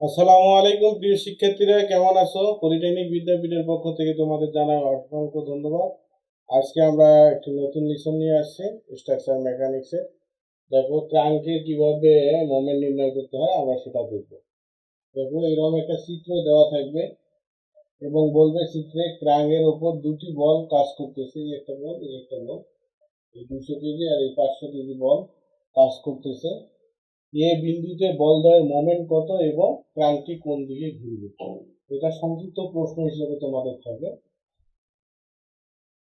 আসসালামু আলাইকুম, প্রিয় শিক্ষার্থীরা, কেমন আছো? পলিটেকনিক বিদ্যাপীঠের পক্ষ থেকে তোমাদের জানাই অসংখ্য ধন্যবাদ। আজকে আমরা একটি নতুন লিসন নিয়ে আসছি স্ট্রাকচার মেকানিক্সে দেখো ক্রাঙ্কে কীভাবে মোমেন্ট নির্ণয় করতে হয়, আমরা সেটা দেখব। দেখো, এরকম একটা চিত্র দেওয়া থাকবে এবং বলবে চিত্রে ক্রাঙ্কের ওপর দুটি বল কাজ করতেছে, এই একটা বল, এই একটা বল। এই দুশো কেজি আর এই পাঁচশো কেজি বল কাজ করতেছে। এ বিন্দুতে বল দ্বয়ের মোমেন্ট কত এবং ক্রাঙ্কটি কোন দিকে ঘুরবে? এটা সংক্ষিপ্ত প্রশ্ন হিসেবে তোমাদের থাকবে।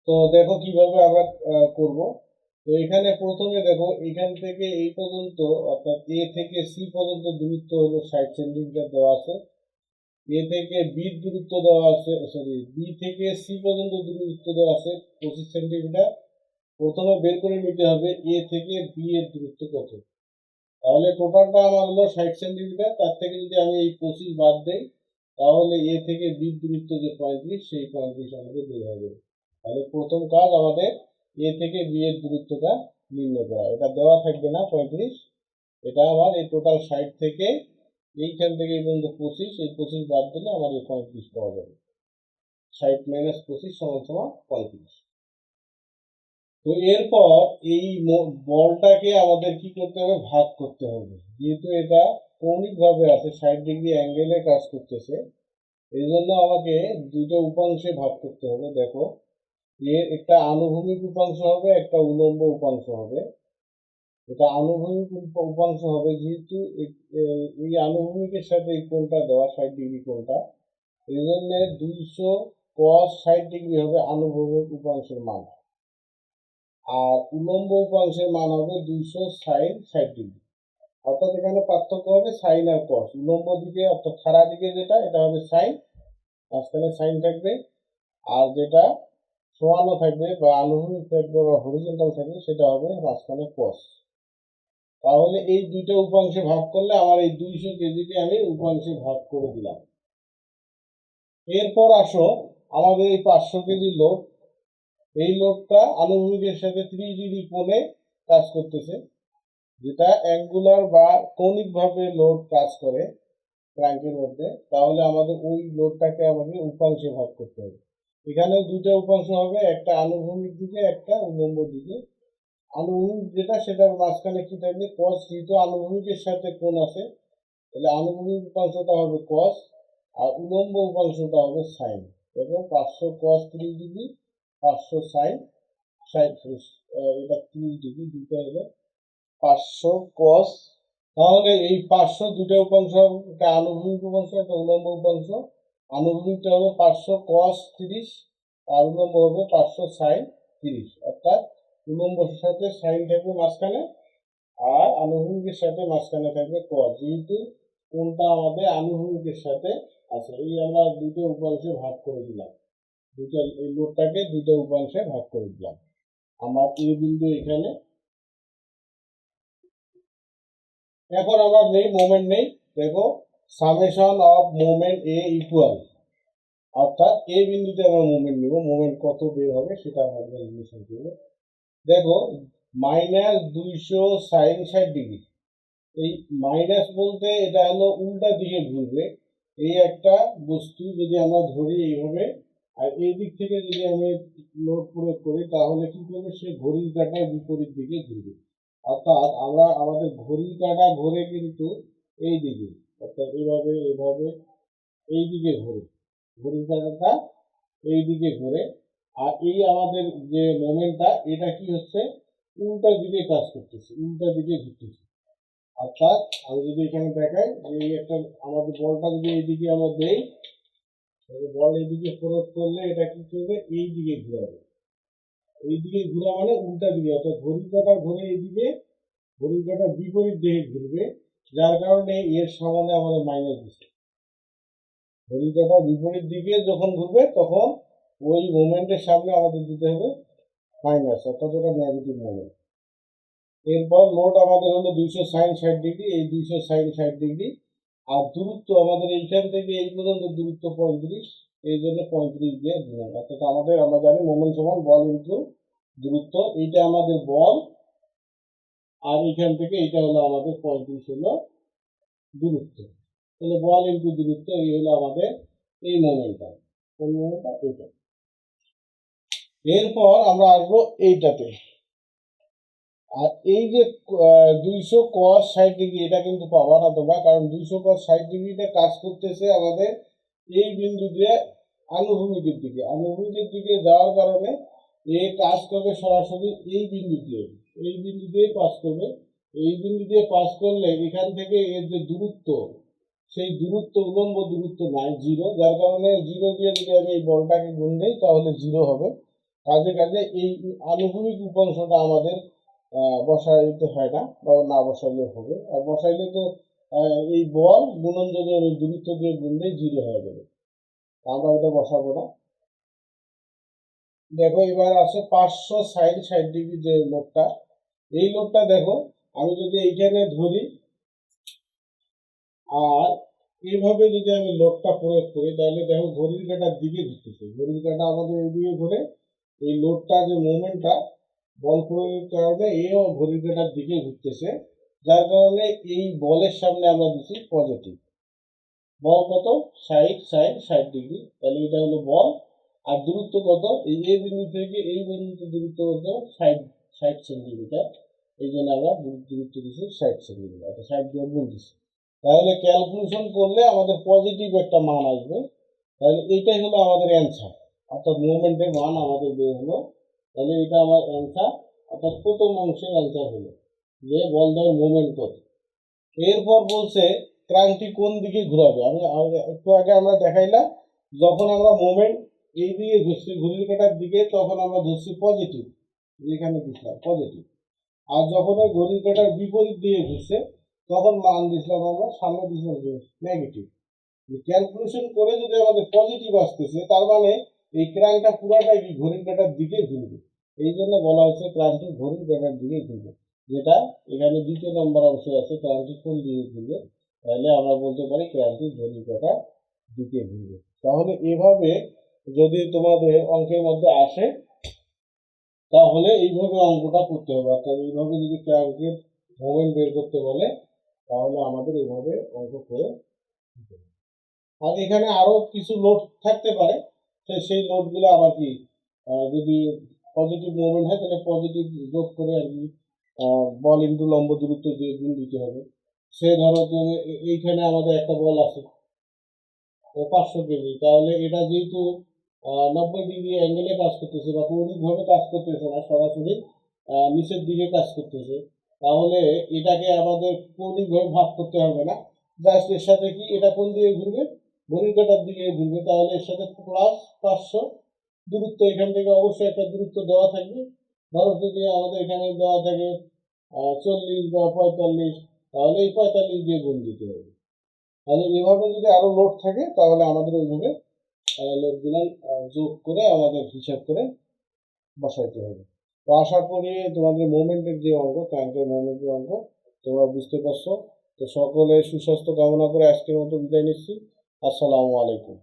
তো দেখো কীভাবে আমরা করব। তো এখানে প্রথমে দেখো, এখান থেকে এই পর্যন্ত, অর্থাৎ এ থেকে সি পর্যন্ত দূরত্ব হলো ষাট সেন্টিমিটার দেওয়া আছে। এ থেকে বি দূরত্ব দেওয়া আছে সরি বি থেকে সি পর্যন্ত দূরত্ব দেওয়া আছে পঁচিশ সেন্টিমিটার। প্রথমে বের করে নিতে হবে এ থেকে বি এর দূরত্ব কত। তাহলে টোটালটা আমার হলো ষাট সেন্টিমিটার তার থেকে যদি আমি এই পঁচিশ বাদ দেই, তাহলে এ থেকে বি দূরত্ব যে পঁয়ত্রিশ সেই পঁয়ত্রিশ আমাদের বের হবে। তাহলে প্রথম কাজ আমাদের এ থেকে বি এর দূরত্বটা নির্ণয় করা। এটা দেওয়া থাকবে না, পঁয়ত্রিশ। এটা আমার এই টোটাল ষাট থেকে এইখান থেকে এই পর্যন্ত পঁচিশ, এই পঁচিশ বাদ দিলে আমার এই পঁয়ত্রিশ পাওয়া যাবে। ষাট মাইনাস পঁচিশ সমান সমান পঁয়ত্রিশ। তো এরপর এই বলটাকে আমাদের কি করতে হবে? ভাগ করতে হবে। যেহেতু এটা কৌণিক ভাবে আছে, ষাট ডিগ্রি অ্যাঙ্গেলে কাজ করতেছে এই জন্য আমাকে দুটো উপাংশে ভাগ করতে হবে। দেখো এর একটা আনুভূমিক উপাংশ হবে, একটা উলম্ব উপাংশ হবে। এটা আনুভূমিক উপাংশ হবে যেহেতু এই আনুভূমিকের সাথে এই কোণটা দেওয়া, ষাট ডিগ্রি কোণটা। এই জন্য দুইশো কস ষাট ডিগ্রি হবে আনুভূমিক উপাংশের মান। আর উলম্ব উপাংশের মান হবে দুইশো সাইন ষাট ডিগ্রি। অর্থাৎ এখানে পার্থক্য হবে সাইন আর কস উলম্ব দিকে, অর্থাৎ খাড়া দিকে যেটা, এটা হবে সাইন। মাঝখানে সাইন থাকবে। আর যেটা সোয়ানো থাকবে বা আনুভূমিক থাকবে বা হরিজন্টাল থাকবে, সেটা হবে মাঝখানে কস তাহলে এই দুইটা উপাংশে ভাগ করলে আমার এই দুইশো কেজিকে আমি উপাংশে ভাগ করে দিলাম। এরপর আসো আমাদের এই পাঁচশো কেজি লোড এই লোডটা আনুভূমিকের সাথে ত্রিশ ডিগ্রি কোণে কাজ করতেছে, যেটা অ্যাঙ্গুলার বা কৌণিক ভাবে লোড কাজ করে ক্র্যাঙ্কের মধ্যে, তাহলে আমাদের ওই লোডটাকে আমাদের উপাংশে ভাগ করতে হবে। এখানে দুইটা উপাংশ হবে, একটা আনুভূমিক দিকে, একটা উলম্ব দিকে। আনুভূমিক যেটা, সেটার মাঝখানে কি থাকবে? কস যেহেতু আনুভূমিকের সাথে কোণ আছে, তাহলে আনুভূমিক উপাংশটা হবে কস আর উলম্ব উপাংশটা হবে সাইন এবং পাঁচশো কস ত্রিশ ডিগ্রি পাঁচশো সাইন সাইন এটা ত্রিশ ডিগ্রি দুটো হলো পাঁচশো কস তাহলে এই পাঁচশো দুটো উপাংশ একটা আনুভূমিক উপাংশ একটা উলম্ব উপাংশ আনুভূমিকটা হবে পাঁচশো কস তিরিশ, আর উলম্ব হবে পাঁচশো সাইন তিরিশ। অর্থাৎ উলম্বর সাথে সাইন থাকবে মাঝখানে, আর আনুভূমিকের সাথে মাঝখানে থাকবে কস যেহেতু কোনটা আমাদের আনুভূমিকের সাথে আছে এই আমরা দুটো উপাংশে ভাগ করে দিলাম। দুটো এই লোডটাকে দুটো উপাংশে ভাগ করে দিলাম। আমার এ বিন্দু এখানে। এখন আমরা নেই মোমেন্ট নেই। দেখো summation of moment A equal অর্থাৎ এ বিন্দুতে আমরা মোমেন্ট নিব। মোমেন্ট কত বের হবে সেটা আমরা রিলেশন করব। দেখো মাইনাস দুইশো সাইন ষাট ডিগ্রি এই মাইনাস বলতে এটা হলো উল্টা দিকে ঘুরবে। এই একটা বস্তু যদি আমরা ধরি এইভাবে আর এই দিক থেকে যদি আমি লোড প্রয়োগ করি, তাহলে কি করবে? সে ঘড়ির কাঁটার বিপরীত দিকে ঘুরবে। অর্থাৎ আমরা আমাদের ঘড়ির কাঁটা ঘোরে কিন্তু এই দিকে। অর্থাৎ এভাবে এভাবে এই দিকে ঘোরে। ঘড়ির কাঁটাটা এই দিকে ঘোরে। আর এই আমাদের যে মোমেন্টটা এটা কি হচ্ছে? উল্টা দিকে কাজ করতেছে, উল্টা দিকে ঘুরতেছে। অর্থাৎ আমি যদি এখানে দেখাই এই একটা, আমাদের বলটা যদি এইদিকে আমরা দেই বল এদিকে প্রয়োগ করলে এটা কি করবে? এই দিকে ঘুরাবে। এই দিকে ঘোরা মানে উল্টা দিকে, অর্থাৎ ঘড়ির কাঁটা ঘুরে এইদিকে ঘড়ির কাঁটা বিপরীত দিকে ঘুরবে, যার কারণে এর সমানে আমাদের মাইনাস দিচ্ছে। ঘড়ির কাঁটা বিপরীত দিকে যখন ঘুরবে, তখন ওই মোমেন্টের সামনে আমাদের দিতে হবে মাইনাস অর্থাৎ ওটা নেগেটিভ মোমেন্ট এরপর লোড আমাদের হলো দুইশো সাইন ষাট ডিগ্রি এই দুইশো সাইন ষাট ডিগ্রি আর দূরত্ব আমাদের এইখান থেকে এই পর্যন্ত দূরত্ব পঁয়ত্রিশ, এই জন্য পঁয়ত্রিশ দিয়ে গুণ। অর্থাৎ আমাদের, আমরা জানি মোমেন্ট সমান বল ইন্টু দূরত্ব। এইটা আমাদের বল। আর এখান থেকে এটা হলো আমাদের পঁয়ত্রিশ হলো দূরত্ব। তাহলে বল ইন্টু দূরত্ব, এই হলো আমাদের এই মোমেন্টটা কোন মোমেন্টটা এটা এরপর আমরা আসব এইটাতে। আর এই যে দুইশো কস ষাট ডিগ্রি এটা কিন্তু পাবা না তোমরা, কারণ দুইশো কস ষাট ডিগ্রিতে কাজ করতেছে আমাদের এই বিন্দু দিয়ে আনুভূমিকের দিকে। আনুভূমিকের দিকে যাওয়ার কারণে এ কাজ করবে সরাসরি এই বিন্দু দিয়ে। এই বিন্দু দিয়ে পাস করবে। এই বিন্দু দিয়ে পাস করলে এখান থেকে এর যে দূরত্ব, সেই দূরত্ব, উলম্ব দূরত্ব নাই জিরো যার কারণে জিরো দিয়ে যদি আমি এই বলটাকে গুণ দিই, তাহলে জিরো হবে। কাজে কাজে এই আনুভূমিক উপাংশটা আমাদের বসাইতে হয় না বা না বসাইলে হবে। আর বসাইলে তো এই বল গুণন যদি আমি দূরত্ব দিয়ে দিই জিরো হয়ে যাবে। আমরা ওটা বসাবো না। দেখো, এবার আছে পাঁচশো ষাট ষাট ডিগ্রি যে লোডটা, এই লোডটা দেখো, আমি যদি এইখানে ধরি, আর এইভাবে যদি আমি লোডটা প্রয়োগ করি, তাহলে দেখো ঘড়ির কাঁটার দিকে ঘুরতেছে ঘড়ির কাঁটা আমাদের এইদিকে ঘুরে, এই লোডটা যে মুভমেন্টটা বল প্রয়োগের কারণে এও কাঁটার দিকে ঘুরতেছে, যার কারণে এই বলের সামনে আমরা দিচ্ছি পজিটিভ বল কত? ষাট ষাট ষাট ডিগ্রি তাহলে এটা হলো বল। আর দূরত্ব কত? এই এ বিন্দু থেকে এই বিন্দুতে দূরত্ব কত? ষাট ষাট সেন্টিমিটার এই জন্য আমরা দূর- দূরত্ব দিচ্ছি ষাট সেন্টিমিটার অর্থাৎ ষাট দিয়ে গুণ দিচ্ছি। তাহলে ক্যালকুলেশন করলে আমাদের পজিটিভ একটা মান আসবে। তাহলে এইটাই হলো আমাদের অ্যান্সার অর্থাৎ মুভমেন্টের মান আমাদের বের হলো তাহলে এটা আমার অ্যান্সার অর্থাৎ প্রথম অংশের অ্যান্সার হলো, যে বল দেওয়ার মুভমেন্ট কত। এরপর বলছে ক্রান্তি কোন দিকে ঘোরাবে? আমি একটু আগে আমরা দেখাইলাম, যখন আমরা মোমেন্ট এই দিকে ঘুরছি ঘুরির কাটার দিকে, তখন আমরা ধরছি পজিটিভ এখানে দিছিলাম পজিটিভ আর যখন ওই ঘড়ির কাটার বিপরীত দিকে ঘুরছে, তখন মান দিছিলাম আমরা, সামনে দিছিলাম নেগেটিভ ক্যালকুলেশন করে যদি আমাদের পজিটিভ আসতেছে, তার মানে এই ক্রাঙ্কটা পুরাটাই কি ঘড়ির কাটার দিকে ঘুরবে এই জন্য বলা হচ্ছে ক্রাঙ্কটি ঘড়ির কাটার দিকে ঘুরবে যেটা এখানে দ্বিতীয় নম্বর অংশে আছে ক্রান্তি কোন দিকে ঘুরবে তাহলে আমরা বলতে পারি ক্রান্তি ঘড়ির কাটার দিকে ঘুরবে। তাহলে এভাবে যদি তোমাদের অঙ্কের মধ্যে আসে, তাহলে এইভাবে অঙ্কটা করতে হবে। অর্থাৎ এইভাবে যদি ক্রান্তির মোমেন্ট বের করতে বলে, তাহলে আমাদের এইভাবে অঙ্ক করে। আর এখানে আরও কিছু লোড থাকতে পারে। সেই নোটগুলো আবার কি যদি পজিটিভ মুভমেন্ট হয়, তাহলে পজিটিভ যোগ করে আর কি বল ইন্টু লম্ব দূরত্ব দিয়ে গুণ দিতে হবে। সে ধরো এইখানে আমাদের একটা বল আছে পাঁচশো কেজি। তাহলে এটা যেহেতু নব্বই ডিগ্রি অ্যাঙ্গেলে কাজ করতেছে বা কৌণিকভাবে কাজ করতেছে না, সরাসরি নিচের দিকে কাজ করতেছে, তাহলে এটাকে আমাদের কৌণিকভাবে ভাগ করতে হবে না। জাস্ট এর সাথে কি এটা কোন দিকে ঘুরবে? ঘড়ির কাটার দিকে ঘুরবে, তাহলে এর সাথে প্লাস পাঁচশো। দূরত্ব এখান থেকে অবশ্যই একটা দূরত্ব দেওয়া থাকবে। ধরো যদি আমাদের এখানে দেওয়া থাকে চল্লিশ বা পঁয়তাল্লিশ, তাহলে এই পঁয়তাল্লিশ দিয়ে গুণ দিতে হবে। তাহলে এভাবে যদি আরও লোড থাকে, তাহলে আমাদের ওইভাবে লোডগুলো যোগ করে আমাদের হিসাব করে বসাইতে হবে। তো আশা করি তোমাদের মুভমেন্টের যে অঙ্ক ক্লায়েন্টের মুভমেন্টের অঙ্ক, তোমরা বুঝতে পারছ। তো সকলে সুস্বাস্থ্য কামনা করে আজকের মতো বিদায় নিচ্ছি। আসসালামু আলাইকুম।